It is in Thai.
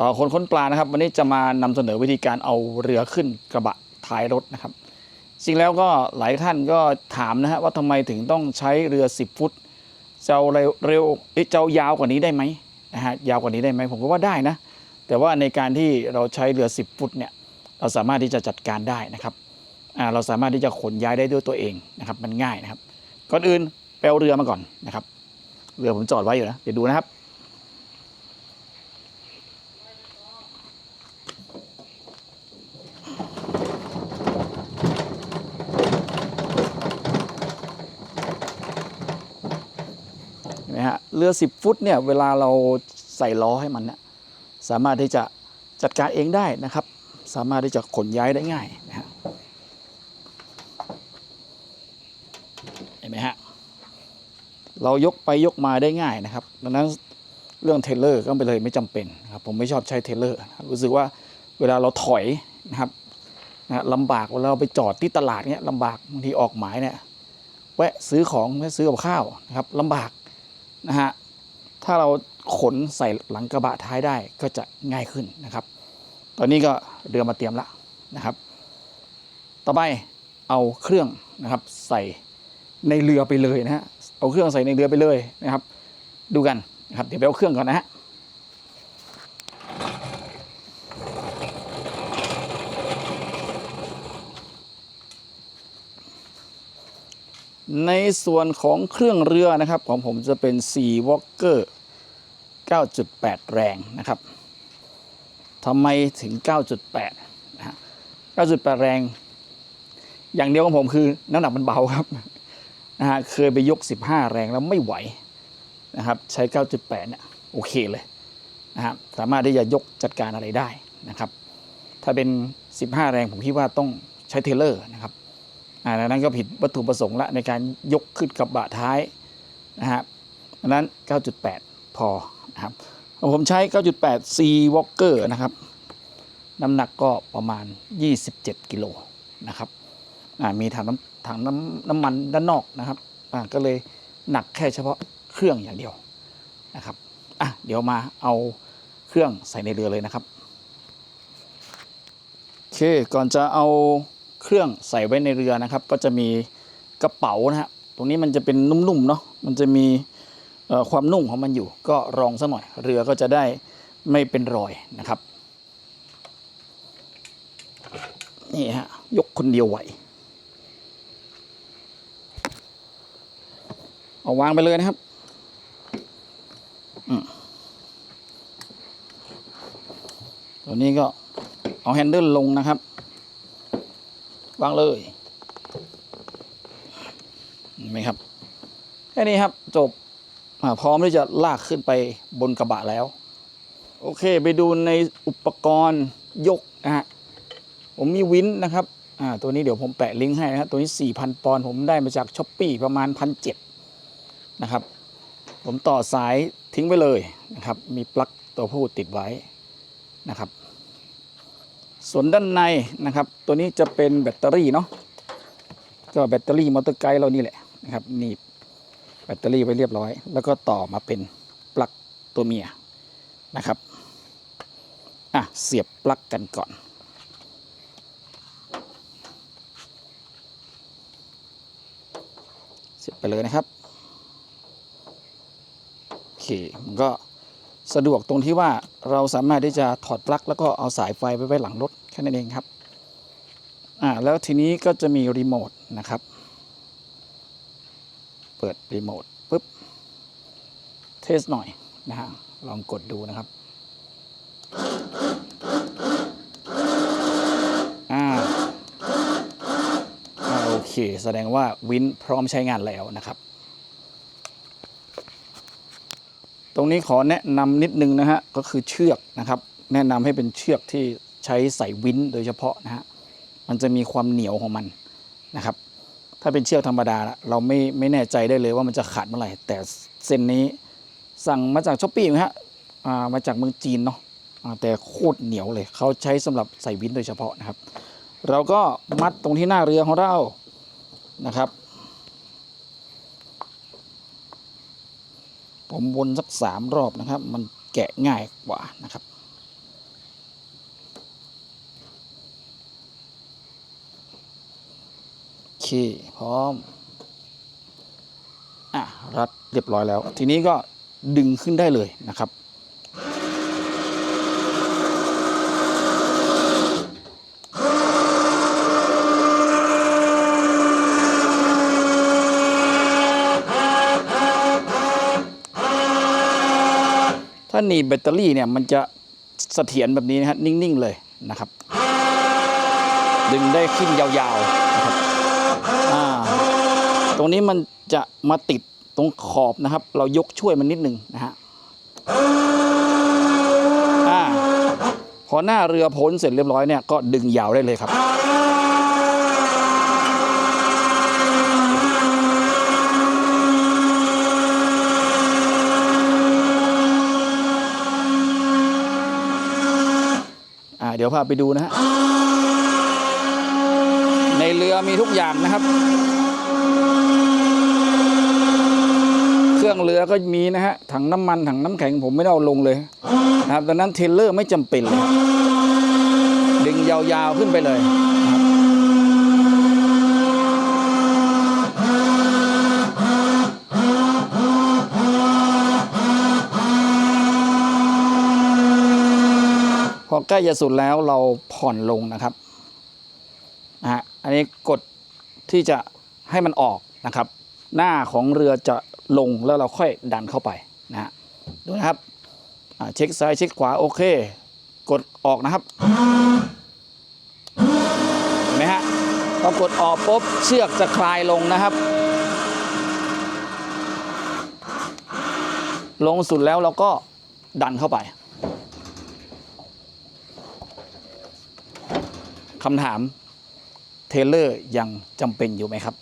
ต่อคนค้นปลานะครับ วันนี้จะมานำเสนอวิธีการเอาเรือขึ้นกระบะท้ายรถนะครับ จริงแล้วก็หลายท่านก็ถามนะฮะว่าทำไมถึงต้องใช้เรือ 10 ฟุตจะเอาเร็วเร็วเอ๊ะจะเอายาวกว่านี้ได้ไหมนะฮะยาวกว่านี้ได้ไหมผมก็ว่าได้นะ แต่ว่าในการที่เราใช้เรือ 10 ฟุตเนี่ยเราสามารถที่จะจัดการได้นะครับเราสามารถที่จะขนย้ายได้ด้วยตัวเองนะครับมันง่ายนะครับก่อนอื่นไปเอาเรือมาก่อนนะครับ เรือผมจอดไว้อยู่นะเดี๋ยวดูนะครับ นไหมฮะเรือ 10 ฟุตเนี่ยเวลาเราใส่ล้อให้มันเนี่ยสามารถที่จะจัดการเองได้นะครับ สามารถที่จะขนย้ายได้ง่ายนะฮะเห็นไหมฮะเรายกไปยกมาได้ง่ายนะครับ ดังนั้นเรื่องเทเลอร์ก็ไปเลยไม่จำเป็นครับผมไม่ชอบใช้เทเลอร์รู้สึกว่าเวลาเราถอยนะครับนะฮะลำบากเวลาเราไปจอดที่ตลาดเนี่ยลำบากบางทีออกหมายเนี่ยแวะซื้อของแวะซื้อกับข้าวนะครับลำบาก นะฮะถ้าเราขนใส่หลังกระบะท้ายได้ก็จะง่ายขึ้นนะครับ ตอนนี้ก็เรือมาเตรียมละนะครับ ต่อไปเอาเครื่องนะครับใส่ในเรือไปเลยนะฮะเอาเครื่องใส่ในเรือไปเลยนะครับ ดูกันนะครับเดี๋ยวไปเอาเครื่องก่อนนะฮะ ในส่วนของเครื่องเรือนะครับ ของผมจะเป็น C Walker 9.8 แรงนะครับทำไมถึง 9.8นะฮะ9.8 แรง อย่างเดียวของผมคือน้ำหนักมันเบาครับนะฮะเคยไปยก 15 แรงแล้วไม่ไหวนะครับ ใช้ 9.8 เนี่ยโอเคเลยนะครับสามารถที่จะยกจัดการอะไรได้นะครับ ถ้าเป็น 15 แรงผมคิดว่าต้องใช้เทเลอร์นะครับ อ่าดังนั้นก็ผิดวัตถุประสงค์ละในการยกขึ้นกระบะท้ายนะครับดังนั้น 9.8 พอนะครับผมใช้ 9.8 C Walker นะครับ น้ำหนักก็ประมาณ 27 กิโลนะครับอ่ามีถังน้ำถังน้ำน้ำมันด้านนอกนะครับอ่าก็เลยหนักแค่เฉพาะเครื่องอย่างเดียวนะครับอะเดี๋ยวมาเอาเครื่องใส่ในเรือเลยนะครับโอเคก่อนจะเอา เครื่องใส่ไว้ในเรือนะครับ ก็จะมีกระเป๋านะฮะตรงนี้มันจะเป็นนุ่มๆเนาะมันจะมีความนุ่มของมันอยู่ ก็รองซะหน่อยเรือก็จะได้ไม่เป็นรอยนะครับนี่ฮะยกคนเดียวไหวเอาวางไปเลยนะครับอืมตัวนี้ก็เอาแฮนเดิลลงนะครับ วางเลยเห็นไหมครับ แค่นี้ครับจบพร้อมที่จะลากขึ้นไปบนกระบะแล้ว โอเคไปดูในอุปกรณ์ยกนะฮะผมมีวินนะครับอ่าตัวนี้เดี๋ยวผมแปะลิงก์ให้นะครับตัวนี้ 4,000 ปอนด์ผมได้มาจากช้อปปีประมาณ 1,700นะครับ ผมต่อสายทิ้งไว้เลยนะครับ มีปลั๊กตัวผู้ติดไว้นะครับ ส่วนด้านในนะครับ ตัวนี้จะเป็นแบตเตอรี่เนาะก็แบตเตอรี่มอเตอร์ไกด์เรานี่แหละนะครับหนีบแบตเตอรี่ไว้เรียบร้อย แล้วก็ต่อมาเป็นปลั๊กตัวเมียนะครับอะเสียบปลั๊กกันก่อนเสียบไปเลยนะครับโอเคมันก็ สะดวกตรงที่ว่าเราสามารถที่จะถอดปลั๊กแล้วก็เอาสายไฟไปไว้หลังรถแค่นั้นเองครับอ่าแล้วทีนี้ก็จะมีรีโมทนะครับ เปิดรีโมทปุ๊บเทสหน่อยนะฮะลองกดดูนะครับอ่าอ่าโอเค แสดงว่าวินพร้อมใช้งานแล้วนะครับ ตรงนี้ขอแนะนำนิดนึงนะฮะก็คือเชือกนะครับ แนะนำให้เป็นเชือกที่ใช้ใส่วินโดยเฉพาะนะฮะมันจะมีความเหนียวของมันนะครับ ถ้าเป็นเชือกธรรมดาเราไม่ไม่แน่ใจได้เลยว่ามันจะขาดเมื่อไหร่แต่เส้นนี้สั่งมาจากช้อปปี้ไหมฮะมาจากเมืองจีนเนาะแต่โคตรเหนียวเลย เขาใช้สำหรับใส่วินโดยเฉพาะนะครับ เราก็มัดตรงที่หน้าเรือของเรานะครับ ผมวนสักสามรอบนะครับ มันแกะง่ายกว่านะครับโอเคพร้อมอะรัดเรียบร้อยแล้ว ทีนี้ก็ดึงขึ้นได้เลยนะครับ ถ้าหนีบแบตเตอรี่เนี่ยมันจะเสถียรแบบนี้นะฮะนิ่ง ๆ เลยนะครับ ดึงได้ขึ้นยาวๆนะครับอ่าตรงนี้มันจะมาติดตรงขอบนะครับ เรายกช่วยมันนิดนึงนะฮะอ่าพอหน้าเรือพ้นเสร็จเรียบร้อยเนี่ยก็ดึงยาวได้เลยครับ ดี๋ยวพาไปดูนะฮะ ในเรือมีทุกอย่างนะครับ เครื่องเรือก็มีนะฮะ ถังน้ำมัน ถังน้ำแข็งผมไม่ได้เอาลงเลยนะครับดังนั้นเทรลเลอร์ไม่จำเป็นเลย ดึงยาวๆขึ้นไปเลยนะครับ ใกล้จะสุดแล้วเราผ่อนลงนะครับนะฮะอันนี้กดที่จะให้มันออกนะครับ หน้าของเรือจะลงแล้วเราค่อยดันเข้าไปนะฮะดูนะครับเช็คซ้ายเช็คขวาโอเค กดออกนะครับเห็นไหมฮะพอกดออกปุ๊บเชือกจะคลายลงนะครับ ลงสุดแล้วเราก็ดันเข้าไป คำถามเทเลอร์ยังจำเป็นอยู่ไหมครับ